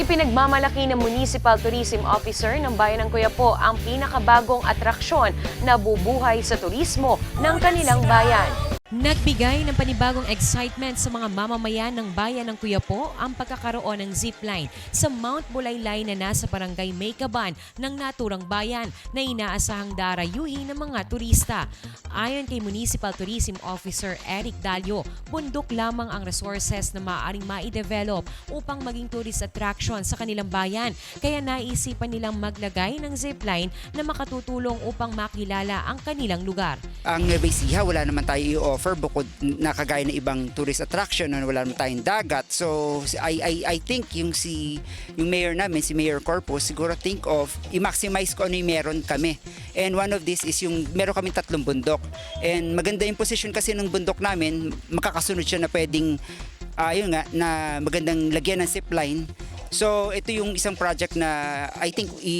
Ipinagmamalaki ng Municipal Tourism Officer ng Bayan ng Kuyapo ang pinakabagong atraksyon na bubuhay sa turismo ng kanilang bayan. Nagbigay ng panibagong excitement sa mga mamamayan ng bayan ng Kuyapo ang pagkakaroon ng zipline sa Mount Bulaylay na nasa barangay Maycaban ng naturang bayan na inaasahang darayuhin ng mga turista. Ayon kay Municipal Tourism Officer Eric Dalio, bundok lamang ang resources na maaaring mai-develop upang maging tourist attraction sa kanilang bayan. Kaya naisipan nilang maglagay ng zipline na makatutulong upang makilala ang kanilang lugar. ang Nueva wala naman tayo i-offer bukod na kagaya ng ibang tourist attraction na wala naman tayong dagat. So I, I, I think yung si yung mayor namin, si Mayor Corpus, siguro think of i-maximize ko ano yung meron kami. And one of this is yung meron kaming tatlong bundok. And maganda yung position kasi ng bundok namin, makakasunod siya na pwedeng ayun nga na magandang lagyan ng zipline. So ito yung isang project na I think i,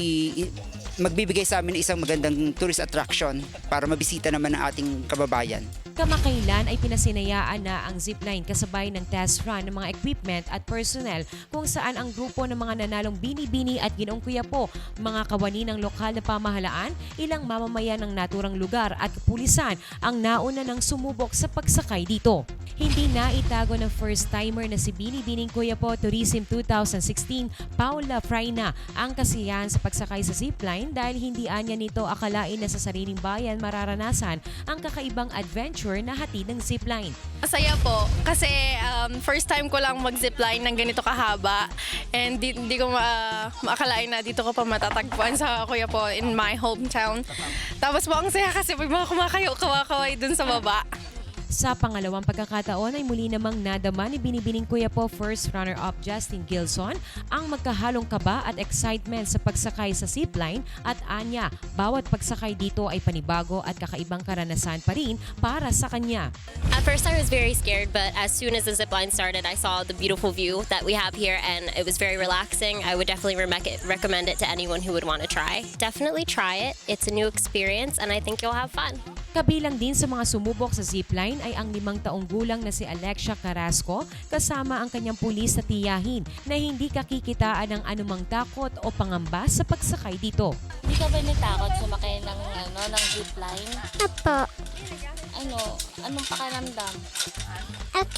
i- magbibigay sa amin ng isang magandang tourist attraction para mabisita naman ng ating kababayan. Kamakailan ay pinasinayaan na ang zipline kasabay ng test run ng mga equipment at personnel kung saan ang grupo ng mga nanalong bini-bini at ginoong kuyapo, mga kawani ng lokal na pamahalaan, ilang mamamayan ng naturang lugar at kapulisan ang nauna ng sumubok sa pagsakay dito. Hindi na itago ng first-timer na si Bini-Bining Kuyapo Tourism 2016, Paula Fraina, ang kasiyahan sa pagsakay sa zipline dahil hindi anya nito akalain na sa sariling bayan mararanasan ang kakaibang adventure na hatid ng zipline. Masaya po kasi um, first time ko lang mag-zipline ng ganito kahaba and di, di ko ma- maakalain na dito ko pa matatagpuan sa kuya po in my hometown. Tapos po ang saya kasi may mga kumakayo kawakaway dun sa baba. Sa pangalawang pagkakataon ay muli namang nadama ni Binibining Kuya po first runner-up Justin Gilson ang magkahalong kaba at excitement sa pagsakay sa zipline at anya, bawat pagsakay dito ay panibago at kakaibang karanasan pa rin para sa kanya. At first, I was very scared, but as soon as the zip line started, I saw the beautiful view that we have here, and it was very relaxing. I would definitely rec- recommend it to anyone who would want to try. Definitely try it. It's a new experience, and I think you'll have fun. Kabilang din sa mga sumubok sa zipline ay ang limang taong gulang na si Alexia Carrasco kasama ang kanyang pulis na tiyahin na hindi kakikitaan ng anumang takot o pangamba sa pagsakay dito. Hindi ka ba natakot sumakay ng, ano, ng zipline? Apo, Ano, anong pakiramdam?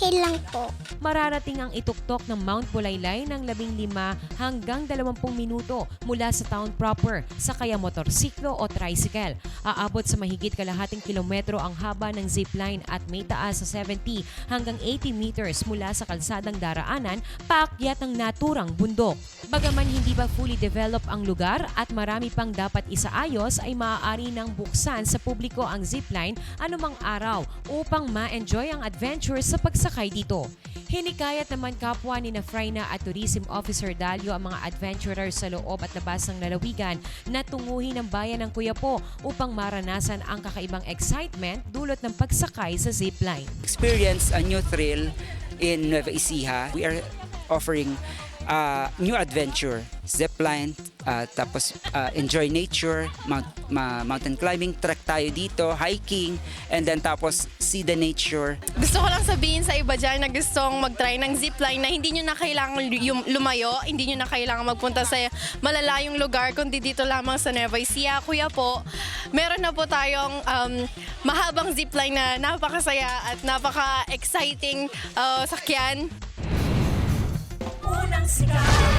okay lang po. Mararating ang ituktok ng Mount Bulaylay ng 15 hanggang 20 minuto mula sa town proper sa kaya motorsiklo o tricycle. Aabot sa mahigit kalahating kilometro ang haba ng zipline at may taas sa 70 hanggang 80 meters mula sa kalsadang daraanan paakyat ng naturang bundok. Bagaman hindi pa fully develop ang lugar at marami pang dapat isaayos ay maaari nang buksan sa publiko ang zipline anumang araw upang ma-enjoy ang adventure sa pagsakay dito. Hinikayat naman kapwa ni na at Tourism Officer Dalio ang mga adventurers sa loob at labas ng lalawigan na tunguhin ang bayan ng Kuyapo upang maranasan ang kakaibang excitement dulot ng pagsakay sa zipline. Experience a new thrill in Nueva Ecija. We are offering uh, new adventure, zipline, uh, tapos uh, enjoy nature, mount, ma- mountain climbing, trek tayo dito, hiking, and then tapos see the nature. Gusto ko lang sabihin sa iba dyan na gustong mag-try ng zipline na hindi nyo na kailangan lu- lumayo, hindi nyo na kailangan magpunta sa malalayong lugar, kundi dito lamang sa Nueva Ecija. Kuya po, meron na po tayong um, mahabang zipline na napakasaya at napaka-exciting uh, sakyan. Danziger.